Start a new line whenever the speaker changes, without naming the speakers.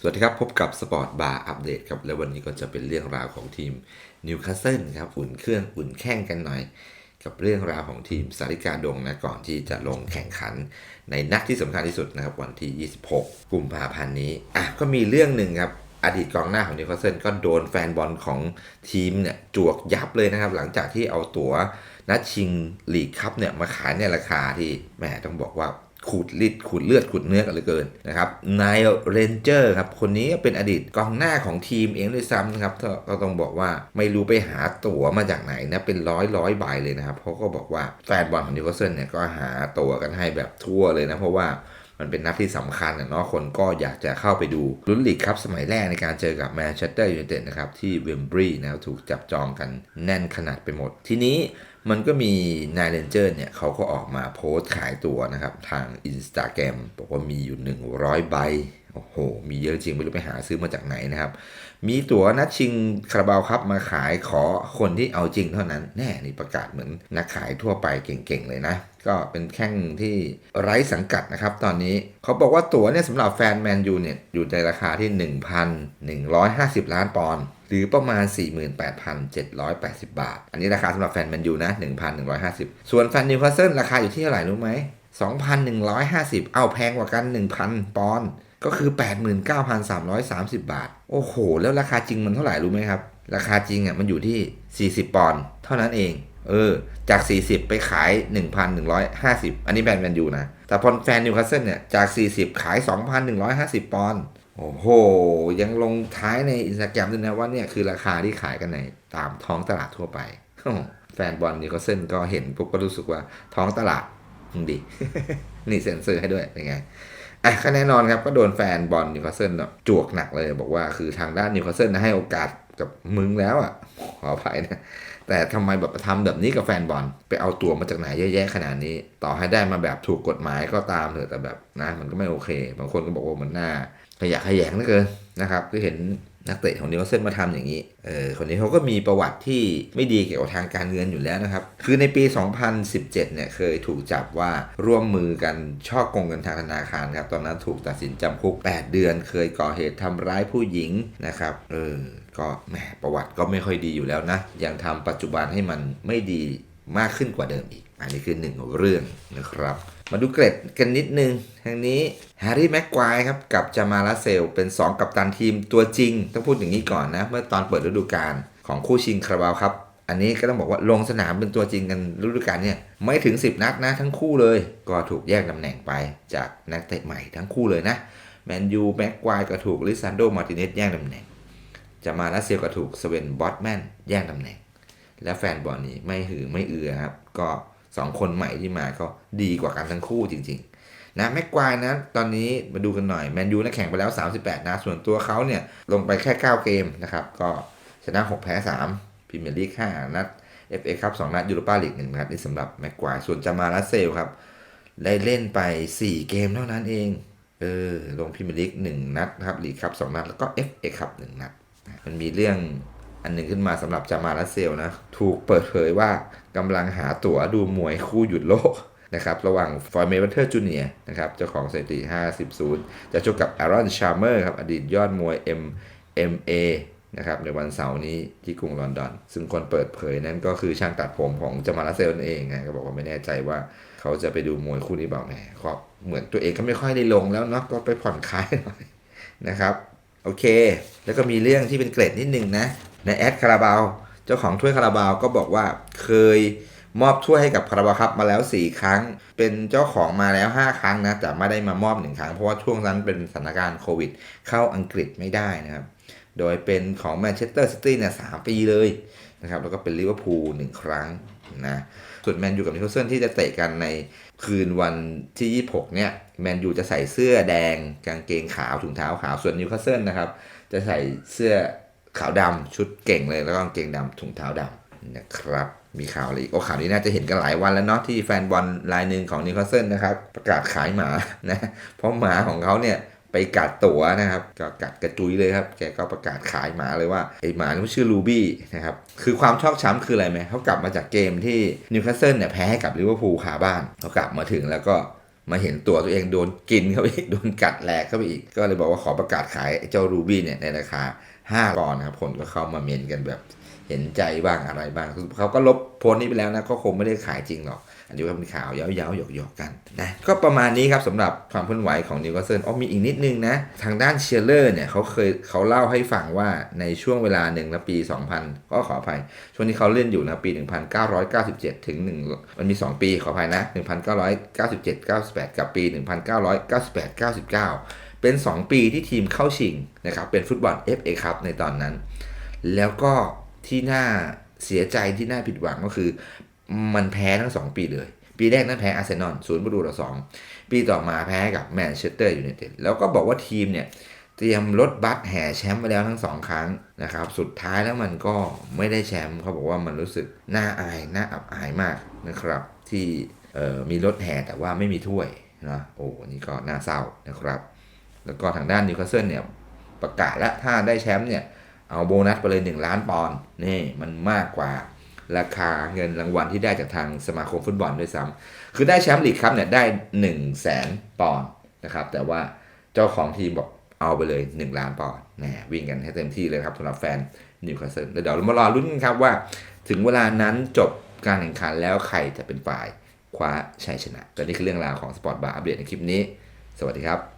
สวัสดีครับ พบกับสปอร์ตบาร์อัปเดตครับ แล้ววันนี้ก็จะเป็นเรื่องราวของทีมนิวคาสเซิลครับอุ่นเครื่องอุ่นแข้งกันหน่อย กับเรื่องราวของทีมสาริกาดงนะ ก่อนที่จะลงแข่งขันในนัดที่สำคัญที่สุดนะครับ วันที่ 26 กุมภาพันธ์นี้อะก็มีเรื่องหนึ่งครับ อดีตกองหน้าของนิวคาสเซิลก็โดนแฟนบอลของทีมเนี่ยจวกยับเลยนะครับ หลังจากที่เอาตั๋วนัดชิงลีกคัพเนี่ยมาขายในราคาที่แหมต้องบอกว่า ขูดลิดขูดเลือดขูดเนื้อกันเหลือเกินนะครับนายเรนเจอร์ครับคนนี้เป็นอดีตกองหน้าของทีมเองด้วยซ้ำนะครับก็ต้องบอกว่าไม่รู้ไปหาตั๋วมาจากไหนนะเป็นร้อยร้อยใบเลยนะครับเขาก็บอกว่าแฟนบอลของนิวคาสเซิลเนี่ยก็หาตั๋วกันให้แบบทั่วเลยนะเพราะว่า มันเป็นนัดที่สำคัญเนาะคนก็อยากจะเข้าไปดูลุ้นลีกครับสมัยแรกในการเจอกับแมนเชสเตอร์ยูไนเต็ดนะครับที่เวมบรีย์นะถูกจับจองกันแน่นขนาดไปหมด ทีนี้มันก็มีนายเรนเจอร์เนี่ยเขาก็ออกมาโพสต์ขายตัวนะครับ ทาง Instagram บอกว่ามีอยู่ 100 ใบ โอ้โห มีเยอะจริงไม่รู้ไปหาซื้อมาจากไหนนะครับ มีตั๋วนัดชิงคาราบาวครับมาขายขอคนที่เอาจริงเท่านั้น แน่นี่ประกาศเหมือนนักขายทั่วไปเก่งๆเลยนะ ก็เป็นแข้งที่ไร้สังกัดนะครับ ตอนนี้เขาบอกว่าตั๋วเนี่ยสำหรับแฟนแมนยูเนี่ยอยู่ในราคาที่ 1,150 ล้านปอนด์หรือประมาณ 48,780 บาท อันนี้ราคาสำหรับแฟนแมนยูนะ 1,150 ส่วนแฟนนิวคาสเซิลราคาอยู่ที่เท่าไหร่รู้ไหม2,150 เอาแพงกว่ากัน 1,000 ปอนด์ ก็คือ 89,330 บาท โอ้โห แล้วราคาจริงมันเท่าไหร่รู้ไหมครับ ราคาจริงอะมันอยู่ที่ 40 ปอนด์เท่านั้นเอง เออ จาก 40 ไปขาย 1,150 อันนี้แบรนด์แมนยูนะ แต่พอแฟนนิวคาสเซิลเนี่ย จาก 40 ขาย 2,150 ปอนด์ โอ้โห ยังลงท้ายในอินสตาแกรมด้วยนะว่าเนี่ยคือราคาที่ขายกันในตามท้องตลาดทั่วไป แฟนบอลนิวคาสเซิลก็เห็นปุ๊บก็รู้สึกว่าท้องตลาดดี นี่เซ็นเซอร์ให้ด้วยเป็นไง อะก็แน่นอนครับก็โดนแฟนบอลนิวคาสเซิลแบบจวกหนักเลย บอกว่าคือทางด้านนิวคาสเซิลให้โอกาสกับมึงแล้วอะขออภัยนะ แต่ทำไมแบบทำแบบนี้กับแฟนบอลไปเอาตัวมาจากไหนแย่ๆขนาดนี้ ต่อให้ได้มาแบบถูกกฎหมายก็ตามเถอะแต่แบบนะ มันก็ไม่โอเค บางคนก็บอกว่ามันน่าขยะขยงเหลือเกินนะครับคือเห็น นักเตะของนิวคาสเซิลมาทำอย่างนี้ เออ คนนี้เขาก็มีประวัติที่ไม่ดีเกี่ยวกับทางการเงินอยู่แล้วนะครับ คือในปี 2017 เนี่ยเคยถูกจับว่าร่วมมือกันช่อกงเงินทางธนาคารครับ ตอนนั้นถูกตัดสินจำคุก 8 เดือน เคยก่อเหตุทำร้ายผู้หญิงนะครับ เออ ก็แหมประวัติก็ไม่ค่อยดีอยู่แล้วนะ ยังทำปัจจุบันให้มันไม่ดีมากขึ้นกว่าเดิมอีก อันนี้คือหนึ่งเรื่องนะครับ มาดูเกร็ดกันนิดนึงทางนี้แฮร์รี่แม็กควายครับกับจามาลาเซล เป็น2กัปตันทีมตัวจริง ต้องพูดอย่างนี้ก่อนนะ เมื่อตอนเปิดฤดูกาลของคู่ชิงคาราบาวครับ อันนี้ก็ต้องบอกว่าลงสนามเป็นตัวจริงกันฤดูกาลเนี่ยไม่ถึง 10 นัดนะทั้งคู่เลย ก็ถูกแยกตำแหน่งไปจากนักเตะใหม่ทั้งคู่เลยนะแมนยูแม็กควายก็ถูกลิซันโดมาร์ติเนสแย่งตำแหน่งจะมาลาเซียก็ถูกสเวนบอตแมนแย่งตำแหน่งและแฟนบอลนี่ไม่หือไม่เอือครับก็ สองคนใหม่ที่มาก็ดีกว่ากันทั้งคู่จริง ๆ นะแม็กควายนะ ตอนนี้มาดูกันหน่อยแมนยูนะแข่งไปแล้ว 38 นะ ส่วนตัวเขาเนี่ยลงไปแค่ 9 เกมนะครับ ก็ชนะ 6 แพ้3พรีเมียร์ลีก5นัด FA ครับ2นัดยูโรปาลีก1นัดนี่สำหรับแม็กควายส่วนจามาลาเซลครับได้เล่นไป 4 เกมเท่านั้นเองเออลงพรีเมียร์ลีก1นัดนะครับลีกครับ2นัด แล้วก็ FA ครับ1นัด มันมีเรื่อง อันหนึ่งขึ้นมาสำหรับจามาลเซลนะ ถูกเปิดเผยว่ากำลังหาตั๋วดูมวยคู่หยุดโลกนะครับระหว่างฟอร์เมเทอร์จูเนียนะครับเจ้าของสถิติ 50 0 จะชกกับอารอนชาร์เมอร์ครับอดีตยอดมวย MMA นะครับในวันเสาร์นี้ที่กรุงลอนดอน ซึ่งคนเปิดเผยนั้นก็คือช่างตัดผมของจามาลาเซลนั่นเองไงก็บอกว่าไม่แน่ใจว่าเขาจะไปดูมวยคู่นี้เปล่าแหมก็เหมือนตัวเองก็ไม่ค่อยได้ลงแล้วเนาะก็ไปผ่อนคลายหน่อยนะครับ โอเค แล้วก็มีเรื่องที่เป็นเกรดนิดนึงนะ ในแอดคาราบาวเจ้าของถ้วยคาราบาวก็บอกว่าเคยมอบถ้วยให้กับคาราบาวครับมาแล้ว 4 ครั้ง เป็นเจ้าของมาแล้ว 5 ครั้งนะแต่ไม่ได้มามอบ 1 ครั้ง เพราะว่าช่วงนั้นเป็นสถานการณ์โควิด เข้าอังกฤษไม่ได้นะครับ โดยเป็นของแมนเชสเตอร์ซิตี้เนี่ยสปีเลยนะครับแล้วก็เป็นลิเวอร์พูลหนึ่งครั้งนะส่วนแมนยูกับนิวคาสเซิลที่จะเตะกันในคืนวันที่ 26 เนี่ยแมนยูจะใส่เสื้อแดงกางเกงขาวถุงเท้าขาวส่วนนิวคาสเซิลนะครับจะใส่เสื้อ ขาวดำชุดเก่งเลยแล้วก็กางเกงดำถุงเท้าดำนะครับมีข่าวอะไรอีกโอ้ข่าวนี้น่าจะเห็นกันหลายวันแล้วเนาะที่แฟนบอลรายหนึ่งของนิวคาสเซิลนะครับประกาศขายหมานะเพราะหมาของเขาเนี่ยไปกัดตั๋วนะครับก็กัดกระจุยเลยครับ แกก็ประกาศขายหมาเลยว่าไอหมานี่ชื่อลูบี้นะครับคือความชอบช้ำคืออะไรไหมเขากลับมาจากเกมที่นิวคาสเซิลเนี่ยแพ้ให้กับลิเวอร์พูลคาบ้านเขากลับมาถึงแล้วก็ มาเห็นตัวตัวเองโดนกินเข้าไปโดนกัดแหลกเข้าไปอีก ก็เลยบอกว่าขอประกาศขายเจ้ารูบี้เนี่ยในราคา5ปอนด์นะครับคนก็เข้ามาเมนกันแบบ เห็นใจบ้างอะไรบ้างเขาก็ลบโพสต์นี้ไปแล้วนะก็คงไม่ได้ขายจริงหรอก อันนี้ก็เป็นข่าวเย้าๆหยอกๆกันนะก็ประมาณนี้ครับสำหรับความเคลื่อนไหวของนิวคาสเซิลอ๋อมีอีกนิดนึงนะ ทางด้านเชียร์เลอร์เนี่ยเขาเคยเขาเล่าให้ฟังว่าในช่วงเวลาหนึ่งนะปี 2000 ก็ขออภัย ช่วงที่เขาเล่นอยู่นะปี 1997 ถึง 1 มันมี 2 ปีขออภัยนะ 1997 98 กับปี 1998 99 เป็น 2 ปีที่ทีมเข้าชิงนะครับเป็นฟุตบอล FA ครับในตอนนั้น แล้วก็ ที่น่าเสียใจที่น่าผิดหวังก็คือ มันแพ้ทั้ง 2 ปีเลย ปีแรกนั้นแพ้อาร์เซนอลศูนย์ประตูต่อสองปีต่อมาแพ้กับแมนเชสเตอร์ยูไนเต็ดแล้วก็บอกว่าทีมเนี่ยเตรียมรถบัสแห่แชมป์ไปแล้วทั้งสองครั้งนะครับ สุดท้ายแล้วมันก็ไม่ได้แชมป์เขาบอกว่ามันรู้สึกน่าอายน่าอับอายมากนะครับ ที่มีรถแห่แต่ว่าไม่มีถ้วยนะโอ้นนี่ก็น่าเศร้านะครับ แล้วก็ทางด้านนิวคาสเซิลเนี่ยประกาศแล้วถ้าได้แชมป์เนี่ย เอาโบนัสไปเลย 1 ล้านปอนด์นี่มันมากกว่าราคาเงินรางวัลที่ได้จากทางสมาคมฟุตบอลด้วยซ้ำคือได้แชมป์ลีกครับเนี่ยได้ 1 0 0 0 0แสนปอนด์นะครับ แต่ว่าเจ้าของทีมบอกเอาไปเลย 1 ล้านปอนด์แหมวิ่งกันให้เต็มที่เลยครับสำหรับแฟนนิวคาสเซิลเดี๋ยวเรามารอลุ้นกันครับว่า ถึงเวลานั้นจบการแข่งขันแล้วใครจะเป็นฝ่ายคว้าชัยชนะแต่นี่คือเรื่องราวของสปอร์ตบาร์อัปเดตในคลิปนี้ สวัสดีครับ